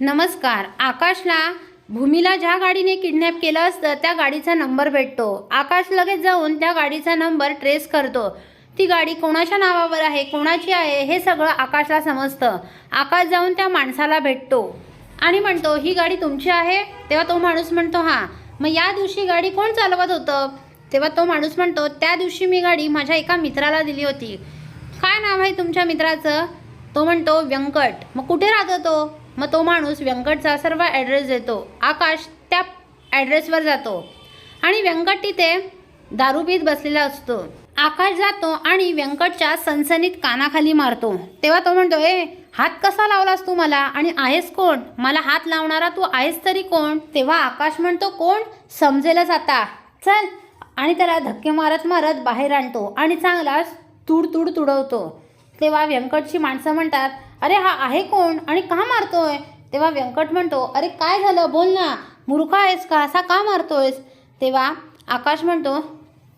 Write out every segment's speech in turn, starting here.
नमस्कार आकाशला भूमीला ज्या गाडीने किडनॅप केलं असतं त्या गाडीचा नंबर भेटतो. आकाश लगेच जाऊन त्या गाडीचा नंबर ट्रेस करतो. ती गाडी कोणाच्या नावावर आहे कोणाची आहे हे सगळं आकाशला समजतं. आकाश जाऊन त्या माणसाला भेटतो आणि म्हणतो ही गाडी तुमची आहे? तेव्हा तो माणूस म्हणतो हां. मग या दिवशी गाडी कोण चालवत होतं? तेव्हा तो माणूस म्हणतो त्या दिवशी मी गाडी माझ्या एका मित्राला दिली होती. काय नाव आहे तुमच्या मित्राचं? तो म्हणतो व्यंकट. मग कुठे राहतो तो? मग तो माणूस व्यंकटचा सर्व ॲड्रेस देतो. आकाश त्या ॲड्रेसवर जातो. आणि व्यंकट तिथे दारू पीत बसलेला असतो. आकाश जातो आणि व्यंकटच्या सनसनीत कानाखाली मारतो. तेव्हा तो म्हणतो ए हात कसा लावलास तू मला? आणि आहेस कोण? मला हात लावणारा तू आहेस तरी कोण? तेव्हा आकाश म्हणतो कोण? समजेलच आता. चल. आणि त्याला धक्के मारत मारत बाहेर आणतो आणि चांगलाच तुड तुड तुडवतो. तेव्हा व्यंकटची माणसं म्हणतात अरे हा आहे कोण? आणि का मारतोय? तेव्हा व्यंकट म्हणतो अरे काय झालं? बोल ना. मूर्ख आहेस का? असा का मारतोयस? तेव्हा आकाश म्हणतो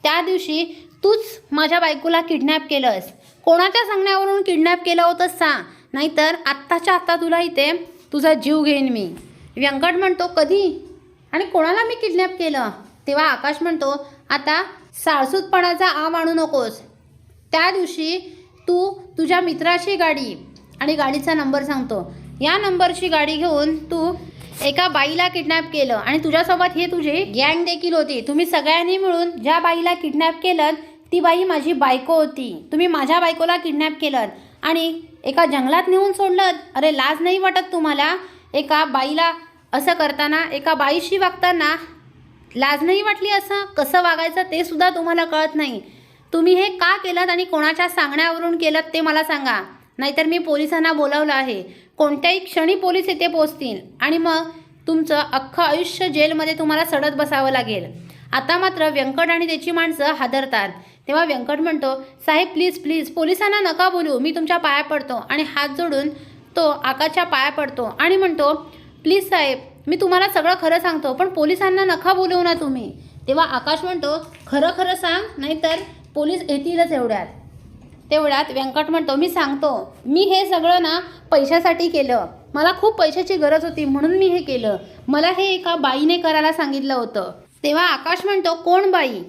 त्या दिवशी तूच माझ्या बायकोला किडनॅप केलंस. कोणाच्या सांगण्यावरून किडनॅप केलं होतंस सांग. नाहीतर आत्ताच्या आत्ता तुला इथे तुझा जीव घेईन मी. व्यंकट म्हणतो कधी? आणि कोणाला मी किडनॅप केलं? तेव्हा आकाश म्हणतो आता साळसूतपणाचा आव आणू नकोस. त्या दिवशी तू तुझ्या मित्राची गाडी आणि गाडीचा नंबर सांगतो. या नंबरची गाडी घेऊन तू एका बाईला किडनॅप केलं आणि तुझ्यासोबत हे तुझे गँग देखील होती. तुम्ही सगळ्यांनी मिळून ज्या बाईला किडनॅप केलं ती बाई माझी बायको होती. तुम्ही माझ्या बायकोला किडनॅप केलं आणि एका जंगलात नेऊन सोडलं. अरे लाज नाही वाटत तुम्हाला? एका बाईला असं करताना एका बाईशी वागताना लाज नाही वाटली असं? कसं वागायचं ते सुद्धा तुम्हाला कळत नाही. तुम्ही हे का केलं आणि कोणाच्या सांगण्यावरून केलं ते मला सांगा. नाहीतर मी पोलिसांना बोलावलं आहे. कोणत्याही क्षणी पोलीस इथे पोचतील आणि मग तुमचं अख्खं आयुष्य जेलमध्ये तुम्हाला सडत बसावं लागेल. आता मात्र व्यंकट आणि त्याची माणसं हादरतात. तेव्हा व्यंकट म्हणतो साहेब प्लीज प्लीज पोलिसांना नका बोलू. मी तुमच्या पाया पडतो आणि हात जोडून तो आकाशच्या पाया पडतो. आणि म्हणतो प्लीज साहेब मी तुम्हाला सगळं खरं सांगतो पण पोलिसांना नका बोलवू ना तुम्ही. तेव्हा आकाश म्हणतो खरं खरं सांग नाहीतर पोलीस येतीलच एवढ्यात. तेवढ्यात व्यंकट म्हणतो मी सांगतो मी हे सगळं ना पैशासाठी केलं. मला खूप पैशाची गरज होती म्हणून मी हे केलं. मला हे एका बाईने करायला सांगितलं होतं. तेव्हा आकाश म्हणतो कोण बाई?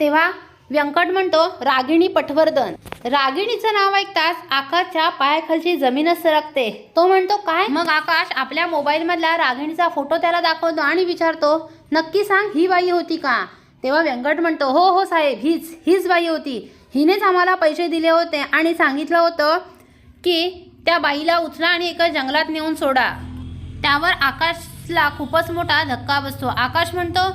तेव्हा व्यंकट म्हणतो रागिणी पटवर्धन रागिणीचं नाव ऐकताच आकाशच्या पायाखालची जमीनच सरकते. तो म्हणतो काय? मग आकाश आपल्या मोबाईलमधला रागिणीचा फोटो त्याला दाखवतो आणि विचारतो नक्की सांग ही बाई होती का? तेव्हा व्यंकट म्हणतो हो हो साहेब हीच हीच बाई होती. हिनेच आम्हाला पैसे दिले होते आणि सांगितलं होतं की त्या बाईला उचला आणि एका जंगलात नेऊन सोडा. त्यावर आकाशला खूपच मोठा धक्का बसतो. आकाश म्हणतो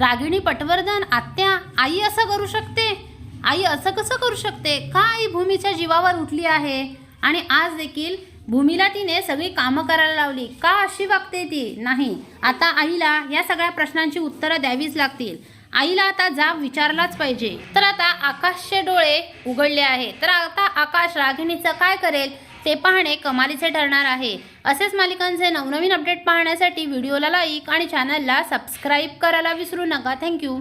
रागिणी पटवर्धन आत्या आई असं करू शकते? आई असं कसं करू शकते? का आई भूमीच्या जीवावर उठली आहे? आणि आज देखील भूमीला तिने सगळी कामं करायला लावली. का अशी वागते ती? नाही. आता आईला या सगळ्या प्रश्नांची उत्तरं द्यावीच लागतील. आईला आता जाब विचारलाच पाहिजे. तर आता आकाशचे डोळे उघडले आहे. तर आता आकाश रागिणीचं काय करेल ते पाहणे कमालीचे ठरणार आहे. असेच मालिकांचे नवनवीन अपडेट पाहण्यासाठी व्हिडिओला लाईक आणि चॅनलला सबस्क्राईब करायला विसरू नका. थँक्यू